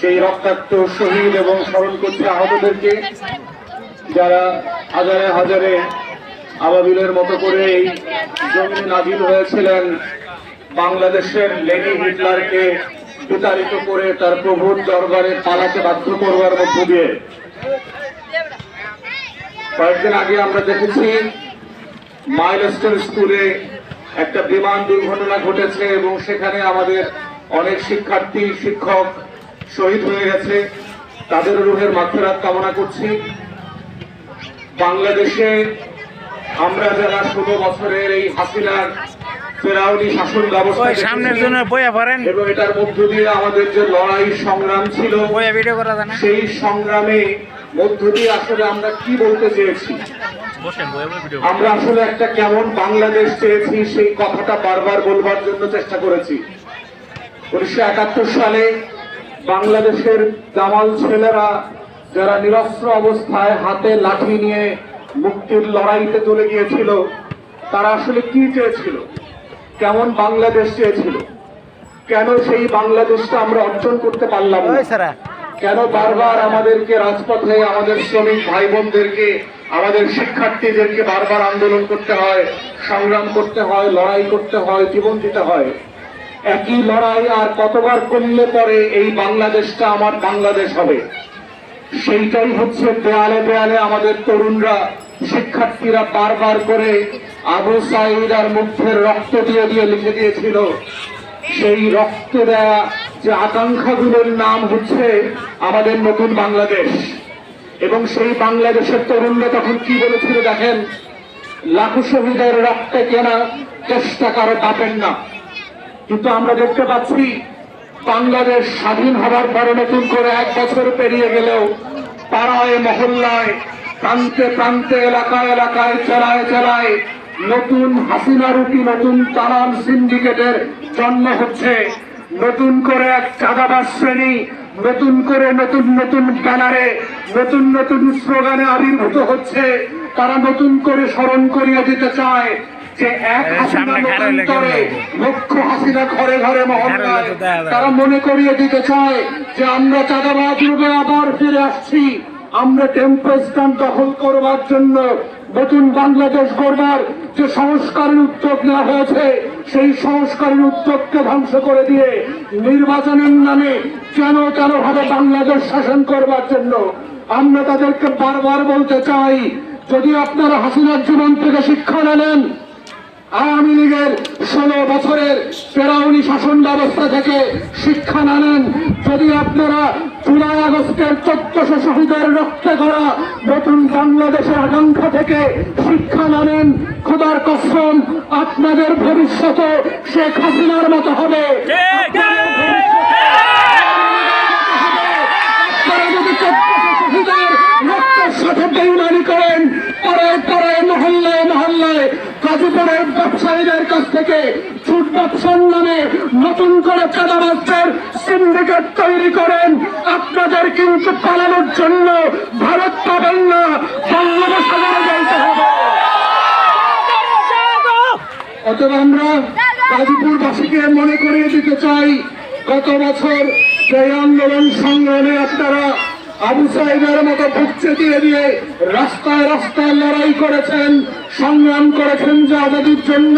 সেই রক্তাক্ত শহীদ এবং স্মরণ করছে আহতদেরকে যারা হাজারে হাজারে আবাবিলের মতো করে এই জমিনে নাজিল হয়েছিলেন, বাংলাদেশের লেনি হিটলারকে বিতাড়িত করে তার প্রভুর দরবারে পালাতে বাধ্য করবার মধ্য দিয়ে। কয়েকদিন আগে আমরা দেখেছি, মাইলস্টোন স্কুলে একটা বিমান দুর্ঘটনা ঘটেছে এবং সেখানে আমাদের অনেক শিক্ষার্থী, শিক্ষক শহীদ হয়ে গেছে। তাদের রুহের মাথেরাত কামনা করছি। বাংলাদেশে আমরা যারা ষোলো বছরের এই হাসিনার ফেরাউনি শাসন ব্যবস্থা ওই সামনের জন্য বইয়া পড়েন। এবং এটার মধ্য দিয়ে আমাদের যে লড়াই সংগ্রাম ছিল বইয়া ভিডিও করা যায় সেই সংগ্রামে মধ্য দিয়ে আসলে আমরা কি বলতে চেয়েছি? আমরা আসলে একটা কেমন বাংলাদেশ চেয়েছি সেই কথাটা বারবার বলবার জন্য চেষ্টা করেছি। উনিশশো একাত্তর সালে বাংলাদেশের জামাল ছেলেরা যারা নিরস্ত্র অবস্থায় হাতে লাঠি নিয়ে মুক্তির লড়াইতে চলে গিয়েছিল তারা আসলে কি চেয়েছিল? কেমন বাংলাদেশ চেয়েছিল? কেন সেই বাংলাদেশটা আমরা অর্জন করতে পারলাম না? কেন বারবার আমাদেরকে রাজপথে আমাদের শ্রমিক ভাই বোনদেরকে আমাদের শিক্ষার্থীদেরকে বারবার আন্দোলন করতে হয় সংগ্রাম করতে হয় লড়াই করতে হয় জীবন দিতে হয়? একই লড়াই আর কতবার করলে পরে এই বাংলাদেশটা আমার বাংলাদেশ হবে। সেইটাই হচ্ছে দেয়ালে দেয়ালে আমাদের তরুণরা, শিক্ষার্থীরা বারবার করে আবু সাইদ আর মুখের রক্ত দিয়ে দিয়ে লিখে দিয়েছিল। সেই রক্ত দেয়া যে আকাঙ্ক্ষাগুলোর নাম হচ্ছে আমাদের নতুন বাংলাদেশ। এবং সেই বাংলাদেশের তরুণরা তখন কি বলেছিল দেখেন? লাখো শহীদের রক্তে কেনা চেষ্টা কারও পাবেন না কিন্তু আমরা দেখতে পাচ্ছি বাংলাদেশ স্বাধীন হবার পরে নতুন করে এক বছর পেরিয়ে গেলেও পাড়ায়, মহল্লায়, প্রান্তে প্রান্তে, এলাকায় এলাকায় জেলায় জেলায় নতুন হাসিনা রুটি নতুন তালাম সিন্ডিকেটের জন্ম হচ্ছে। নতুন করে এক চাঁদাবাস শ্রেণি, নতুন করে নতুন নতুন ব্যানারে, নতুন নতুন স্লোগানে আবির্ভূত হচ্ছে। তারা নতুন করে স্মরণ করিয়ে দিতে চায়। যে এক এ, হাসিনা সামনে খাড়া হইলে মতান্তরে কেমন লাগবে? লক্ষ হাসিনা ঘরে ঘরে মহল্লায় খাড়া হইলে তো দেখা যাবে। তারা মনে করিয়ে দিতে চায় যে আমরা চাঁদাবাজ রূপে আবার ফিরে আসছি আমরা টেম্পো স্ট্যান্ড দখল করবার জন্য নতুন বাংলাদেশ গড়বার যে সংস্কারের উদ্যোগ নেওয়া হয়েছে সেই সংস্কারের উদ্যোগকে ধ্বংস করে দিয়ে নির্বাচনের নামে কেন কেন ভাবে বাংলাদেশ শাসন করবার জন্য আমরা তাদেরকে বারবার বলতে চাই যদি আপনারা হাসিনার জীবন থেকে শিক্ষা নেন আওয়ামী লীগের ষোলো বছরের ফেরাউনি শাসন ব্যবস্থা থেকে শিক্ষা না নেন যদি আপনারা জুলাই আগস্টের চোদ্দশো শহীদের রক্তে করা নতুন বাংলাদেশের আকাঙ্ক্ষা থেকে শিক্ষা না নেন খোদার কসম আপনাদের ভবিষ্যৎ শেখ হাসিনার মতো হবে। আপনারা যদি চোদ্দশো শহীদের রক্তের সাথে বেইমানি করেন পরে পরে মহল্লায় মহল্লায় গাজীপুরের ব্যবসায়ীদের কাছ থেকে ছুট ব্যবসার নামে নতুন করে চাঁদাবাজদের সিন্ডিকেট তৈরি করেন। আপনাদের কিন্তু পালানোর জন্য ভারত পাবেন না, বাংলাদেশ অতএব আমরা গাজীপুরবাসীকে মনে করিয়ে দিতে চাই, গত বছর সেই আন্দোলন সংগ্রামে আপনারা আবু সাহেবের মতো ভুগছে দিয়ে দিয়ে রাস্তায় রাস্তায় লড়াই করেছেন সংগ্রাম করেছেন যে আজাদির জন্য।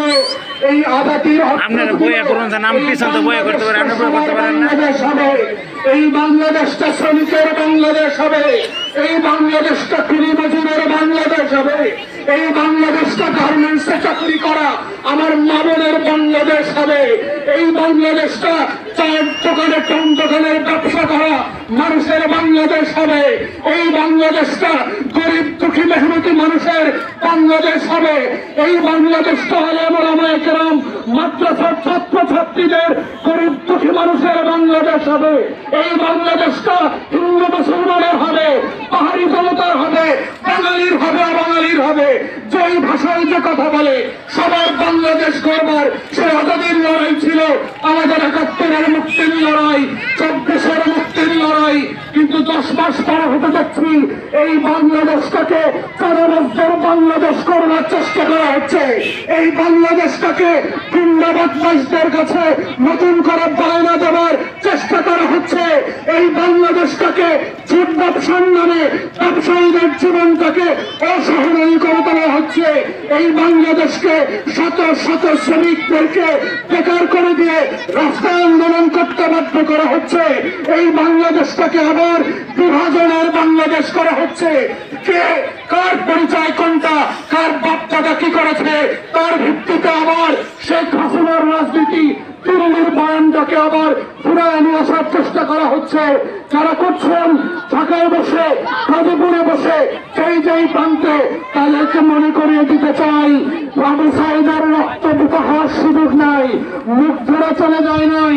এই আজাদির আপনারা বইয়া করুন, নাম পিছন তো বইয়া করতে পারেন, আপনি করতে পারেন না। বাংলাদেশ হবে এই বাংলাদেশটা শ্রমিকের বাংলাদেশ হবে এই বাংলাদেশটা কুড়ি মজুরের বাংলাদেশ হবে। এই বাংলাদেশটা গার্মেন্টসে চাকরি করা আমার মামনের বাংলাদেশ হবে। এই বাংলাদেশটা চায়ের দোকানে টন দোকানের ব্যবসা করা মানুষের বাংলাদেশ হবে। এই বাংলাদেশটা গরিব দুঃখী মেহনতি মানুষের বাংলাদেশ হবে। এই বাংলাদেশটা হলে মোলামায় কেরাম, মাদ্রাসার ছাত্র ছাত্রীদের গরিব দুঃখী মানুষের বাংলাদেশ হবে। এই বাংলাদেশটা হিন্দু মুসলমানের হবে, পাহাড়ি জনতার হবে, বাঙালির হবে, অবাঙালির হবে। যেই ভাষায় যে কথা বলে, সবার বাংলাদেশ করবার সে আজাদির লড়াই ছিল। আমাদের একাত্তরের মুক্তির লড়াই চব্বিশের মুক্তির লড়াই কিন্তু দশ মাস পর যাচ্ছি এই বাংলাদেশটাকে চারাবাসদের বাংলাদেশ করবার চেষ্টা করা হচ্ছে। এই বাংলাদেশটাকে জিন্দাবাদ কাছে নতুন করে বায়না দেওয়ার চেষ্টা করা হচ্ছে। এই বাংলাদেশটাকে ছোট ব্যবসার নামে ব্যবসায়ীদের জীবনটাকে অসহনীয় করে তোলা হচ্ছে। এই বাংলাদেশকে শত শত শ্রমিকদেরকে বেকার করে দিয়ে রাস্তায় আন্দোলন করতে বাধ্য করা হচ্ছে। এই বাংলাদেশটাকে আবার বিভাজনের বাংলাদেশ করা হচ্ছে। কে, কার পরিচয় কোনটা, কার বাপ্তাটা কি করেছে, তার ভিত্তিতে আবার শেখ হাসিনার রাজনীতি দিল্লির বয়ানটাকে আবার ফিরায় নিয়ে আসার চেষ্টা করা হচ্ছে। যারা করছেন, ঢাকায় বসে, গাজীপুরে বসে, যেই যেই প্রান্তে তাদেরকে মনে করিয়ে দিতে চাই। বাবু সাহেবের রক্ত দিতে হওয়ার সুযোগ নাই, মুখ ধরে চলে যায় নাই।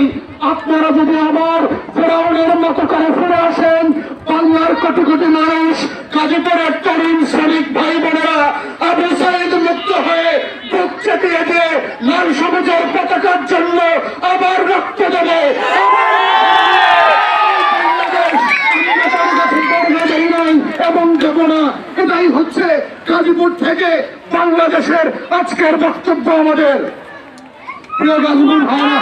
আপনারা যদি আবার ফেরাউনের মতো করে ফিরে আসেন, বাংলার কোটি কোটি মানুষ গাজীপুরের তরুণ শ্রমিক ভাই বোনেরা আবু সাইদ মুক্ত হয়ে বুক চেপিয়ে দিয়ে লাল সবুজের পতাকার জন্য আবার রক্ত দেবে। এবং দেব না। এটাই হচ্ছে গাজীপুর থেকে বাংলাদেশের আজকের বক্তব্য আমাদের। প্রিয় গাজীপুর ভাইরা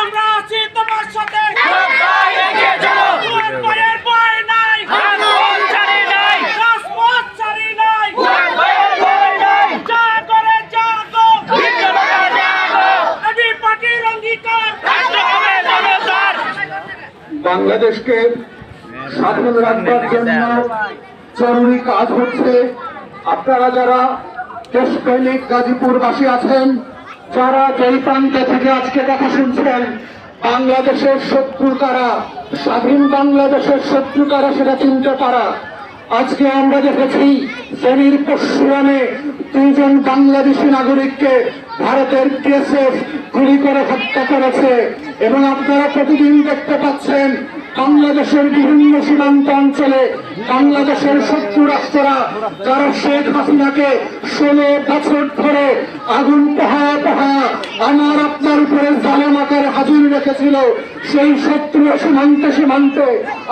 আমরা আছি তোমার সাথে। তোমার ভয়ের ভয় নাই। রাজপথ ছাড়ি নাই। যা করে জাগো আমি পার্টির অঙ্গীকার। বাংলাদেশকে স্বাধীন রাখবার জন্য জরুরি কাজ হচ্ছে। আপনারা যারা দেশপ্রেমিক গাজীপুরবাসী আছেন যারা যেই প্রান্তে থেকে আজকে কথা শুনছেন, বাংলাদেশের শত্রু কারা? স্বাধীন বাংলাদেশের শত্রু কারা সেটা চিনতে পারা? আজকে আমরা দেখেছি ফেনীর পশ্চিমে দুইজন বাংলাদেশি নাগরিককে ভারতের বিএসএফ গুলি করে হত্যা করেছে। এবং আপনারা প্রতিদিন দেখতে পাচ্ছেন বাংলাদেশের বিভিন্ন সীমান্ত অঞ্চলে বাংলাদেশের শত্রু রাষ্ট্ররা, যারা শেখ হাসিনাকে ষোলো বছর ধরে আগুন পাহা পাহা আমার আপনার উপরে জালেম আকারে হাজির রেখেছিল, সেই শত্রু সীমান্তে সীমান্তে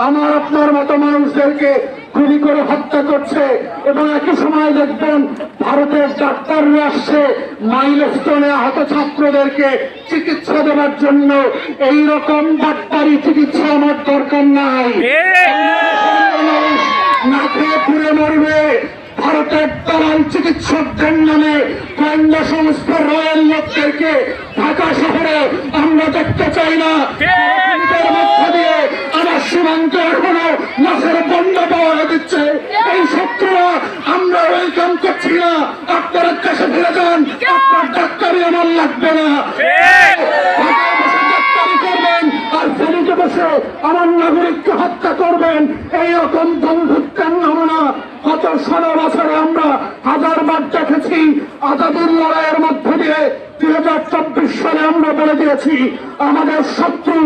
আমার আপনার মতো মানুষদেরকে গুলি করে হত্যা করছে এবং একই সময় দেখবেন ভারতের ডাক্তাররা আসছে মাইল স্টোনে আহত ছাত্রদেরকে চিকিৎসা দেওয়ার জন্য। এই রকম ডাক্তারি চিকিৎসা আমার দরকার নাই। না খেয়ে পুড়ে মরবে। ভারতের দালাল চিকিৎসকদের নামে গোয়েন্দা সংস্থার রয়্যাল লোকদেরকে ঢাকা শহরে আমরা দেখতে চাই না মিনিটের মধ্য দিয়ে আমার সীমান্ত এখনও মাছের বন্ধ পাওয়া দিচ্ছে এই শত্রুরা আমরা ওয়েলকাম করছি না আপনারা দেশে ফিরে যান আপনার ডাক্তারি আমার লাগবে না। আর ফেরিতে বসে আমার নাগরিককে হত্যা করবেন। বন্ধুত্বের নমুনা গত ষোলো বছরে আমরা হাজারবার দেখেছি। আজাদির লড়াইয়ের মধ্যে দিয়ে দুই হাজার চব্বিশ সালে আমরা বলে দিয়েছি আমাদের শত্রু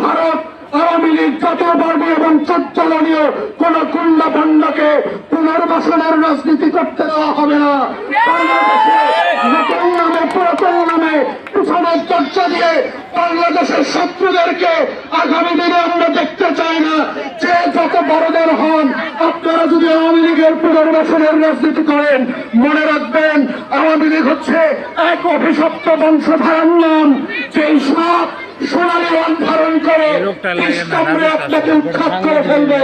ভারত আওয়ামী লীগ জাতীয়বাদী এবং চোদ্দলীয় কোন কুন্ডা পান্ডাকে পুনর্বাসনের রাজনীতি করতে দেওয়া হবে না। বাংলাদেশে নতুন নামে পুরাতন নামে পিছনের চর্চা দিয়ে বাংলাদেশের শত্রুদেরকে আগামী দিনে আমরা দেখতে চাই না। যে যত বড়দের হন আপনারা যদি আওয়ামী লীগের পুনর্বাসনের রাজনীতি করেন মনে রাখবেন আওয়ামী লীগ হচ্ছে এক অভিশপ্ত বংশধারণ নাম। যেই সাপ সোনালী রং ধারণ করে লোকটা লাগে না, ইসলামে নাটকটা আপনাকে উৎখাত করে ফেলবে।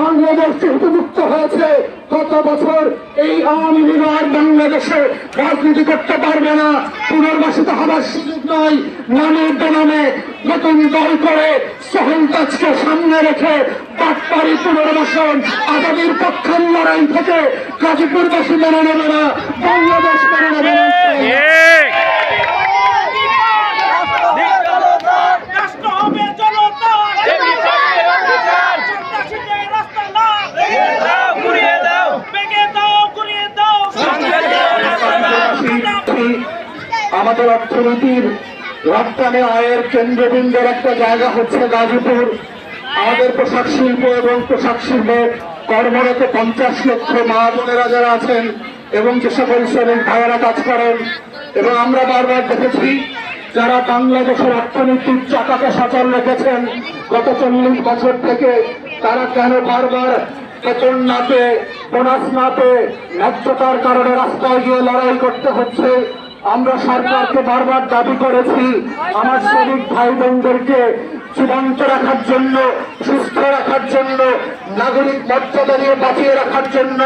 বাংলাদেশ যেহেতু মুক্ত হয়েছে। গত বছর এই আওয়ামী লীগ আর বাংলাদেশে রাজনীতি করতে পারবে না। পুনর্বাসিত হবার সুযোগ নয় নামে বেনামে নতুন দল করে সোহেল তাজকে সামনে রেখে বাটপাড়ি পুনর্বাসন আগামীর পক্ষের লড়াই থেকে গাজীপুরবাসী মেনে নেবে না, বাংলাদেশ মেনে নেবে না। আমাদের অর্থনীতির রপ্তানি আয়ের কেন্দ্রবিন্দুর একটা জায়গা হচ্ছে গাজীপুর। আমাদের পোশাক শিল্প এবং পোশাক শিল্পে কর্মরত পঞ্চাশ লক্ষ মা বোনেরা যারা আছেন এবং যে সকল শ্রমিক ভাইয়েরা কাজ করেন, এবং আমরা বারবার দেখেছি যারা বাংলাদেশের অর্থনীতির চাকাকে সচল রেখেছেন, গত চল্লিশ বছর থেকে তারা কেন বারবার বেতন না পেয়ে, বোনাস না পেয়ে, ন্যায্যতার কারণে রাস্তায় গিয়ে লড়াই করতে হচ্ছে? আমরা সরকারকে বারবার দাবি করেছি, আমার শ্রমিক ভাই বোনদেরকে জীবন্ত রাখার জন্য, সুস্থ রাখার জন্য, নাগরিক মর্যাদা নিয়ে বাঁচিয়ে রাখার জন্য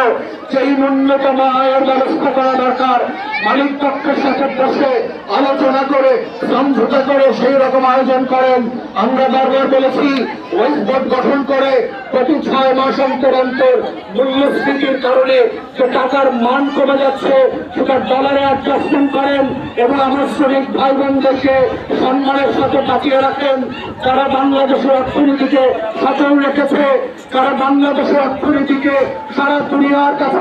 যেই ন্যূনতম আয়ের ব্যবস্থা করা দরকার, মালিক পক্ষের সাথে বসে আলোচনা করে, সমঝোতা করে সেই রকম আয়োজন করেন। আমরা বারবার বলেছি, ওয়েস্ট বোর্ড গঠন করে প্রতি ছয় মাস অন্তর অন্তর মূল্যস্ফীতির কারণে যে টাকার মান কমে যাচ্ছে, সেটা ডলারে অ্যাডজাস্টমেন্ট করেন এবং আমার শ্রমিক ভাই বোনদেরকে সম্মানের সাথে বাঁচিয়ে রাখেন। তারা বাংলাদেশের অর্থনীতিকে সচল রেখেছে। তারা বাংলাদেশের অর্থনীতিকে সারা দুনিয়ার কাছে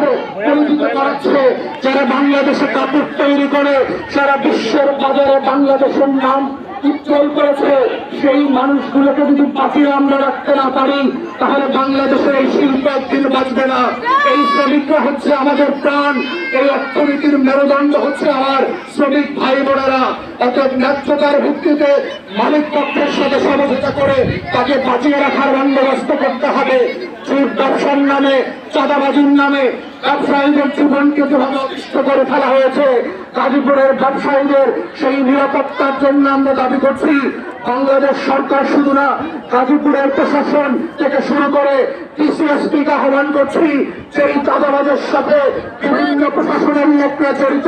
পরিচিত করাচ্ছে যারা বাংলাদেশে কাপড় তৈরি করে সারা বিশ্বের বাজারে বাংলাদেশের নাম উজ্জ্বল করেছে সেই মানুষগুলোকে যদি বাঁচিয়ে আমরা রাখতে না পারি তাহলে বাংলাদেশের এই শিল্প একদিন বাঁচবে না। এই শ্রমিকরা হচ্ছে আমাদের প্রাণ এই অর্থনীতির মেরুদণ্ড হচ্ছে আমার শ্রমিক ভাই বোনেরা। অর্থাৎ ন্যায্যতার ভিত্তিতে মালিক পক্ষের সাথে সমঝোতা করে তাকে বাঁচিয়ে রাখার বন্দোবস্ত করতে হবে। চুর ব্যবসার নামে চাঁদাবাজির নামে ব্যবসায়ীদের জীবনকে যেভাবে অতিষ্ঠ করে ফেলা হয়েছে। গাজীপুরের ব্যবসায়ীদের সেই নিরাপত্তার জন্য আমরা দাবি করছি বাংলাদেশ সরকার শুধু না, গাজীপুরের প্রশাসন থেকে শুরু করে টিসিএসপিকে আহ্বান করছি সেই চাঁদাবাজের সাথে বিভিন্ন প্রশাসনের লোকরা জড়িত,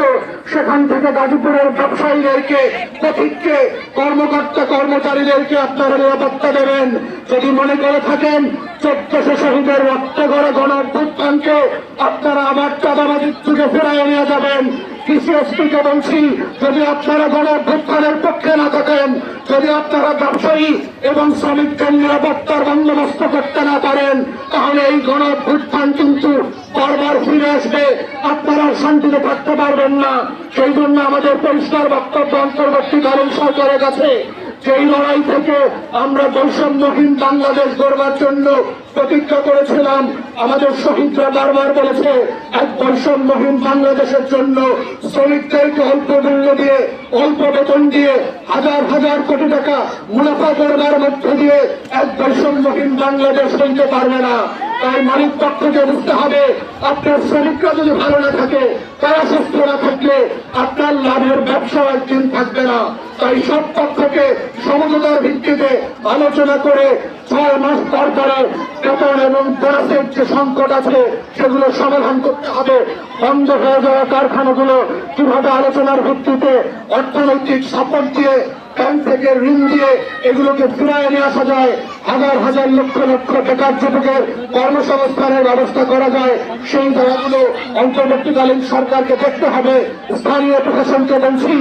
সেখান থেকে গাজীপুরের ব্যবসায়ীদেরকে, পথিককে, কর্মকর্তা কর্মচারীদেরকে আপনারা নিরাপত্তা দেবেন। যদি মনে করে থাকেন, চোদ্দশো শহীদের রক্ত গড়ে গণ অভ্যুত্থানকে আপনারা আবার চাঁদাবাজির যুগে ফেরাই নিয়ে যাবেন। টিসিএসপিকে বলছি যদি আপনারা গণ অভ্যুত্থানের পক্ষে না থাকেন, যদি আপনারা ব্যবসায়ী এবং শ্রমিকদের নিরাপত্তার বন্দোবস্ত করতে না পারেন, তাহলে এই গণ অভ্যুত্থান কিন্তু বারবার ফিরে আসবে। আপনারা শান্তিতে থাকতে পারবেন না। সেই জন্য আমাদের পরিষ্কার বক্তব্য অন্তর্বর্তীকালীন সরকারের কাছে সেই লড়াই থেকে আমরা বৈষম্যহীন বাংলাদেশ গড়বার জন্য প্রতিজ্ঞা করেছিলাম, আমাদের শহীদরা বারবার বলেছে, এক বৈষম্যহীন বাংলাদেশের জন্য শ্রমিকদেরকে অল্প মূল্য দিয়ে, অল্প বেতন দিয়ে, হাজার হাজার কোটি টাকা মুনাফা করবার মধ্যে দিয়ে এক বৈষম্যহীন বাংলাদেশ হইতে পারবে না। তাই মালিক পক্ষকে বুঝতে হবে, আপনার শ্রমিকরা যদি ভালো না থাকে, তারা সুস্থ না থাকলে আপনার লাভের ব্যবসা একদিন থাকবে না। তাই সব পক্ষকে সমঝোতার ভিত্তিতে আলোচনা করে ছয় মাস পর বেতন এবং বোনাসের যে সংকট আছে, সেগুলো সমাধান করতে হবে। বন্ধ হয়ে যাওয়া কারখানাগুলো কীভাবে আলোচনার ভিত্তিতে অর্থনৈতিক সাপোর্ট দিয়ে ব্যাংক থেকে ঋণ দিয়ে এগুলোকে ফিরায় নিয়ে আসা যায় হাজার হাজার লক্ষ লক্ষ বেকার যুবকের কর্মসংস্থানের ব্যবস্থা করা যায়। সেই জায়গাগুলো অন্তর্বর্তীকালীন সরকারকে দেখতে হবে। স্থানীয় প্রশাসনকে বলছি,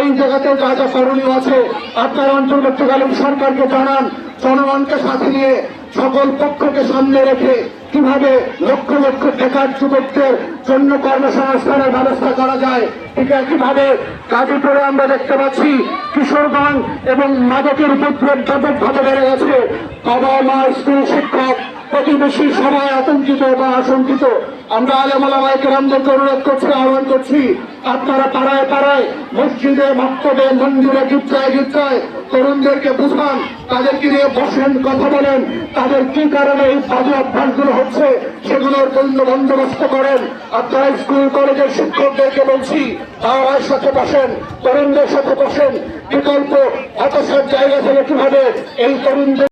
এই জায়গাতে যা যা করণীয় আছে। আপনার অন্তর্বর্তীকালীন সরকারকে জানান জনগণকে সাথে নিয়ে সকল পক্ষকে সামনে রেখে কীভাবে লক্ষ লক্ষ বেকার যুবকদের জন্য কর্মসংস্থানের ব্যবস্থা করা যায়, ঠিক একইভাবে গাজীপুরে আমরা দেখতে পাচ্ছি কিশোরগঞ্জ এবং মাদকের উপদ্রব ব্যাপকভাবে বেড়ে গেছে। বাবা মা স্কুল শিক্ষক প্রতিবেশী সবাই আতঙ্কিত বা আশঙ্কিত, আমরা আলমালামায় কেরামদেরকে অনুরোধ করছি, আহ্বান করছি, আপনারা পাড়ায় পাড়ায়, মসজিদে, মক্তবে, মন্দিরে গির্জায় গির্জায় তরুণদেরকে বুঝান, তাদেরকে নিয়ে বসেন, কথা বলেন, তাদের কি কারণে এই বাজে অভ্যাসগুলো হচ্ছে, সেগুলোর পূর্ণ বন্দোবস্ত করেন। আপনারা স্কুল, কলেজের শিক্ষকদেরকে বলছি তারার সাথে বসেন, তরুণদের সাথে বসেন, বিকল্প হতাশার জায়গা থেকে কীভাবে এই তরুণদের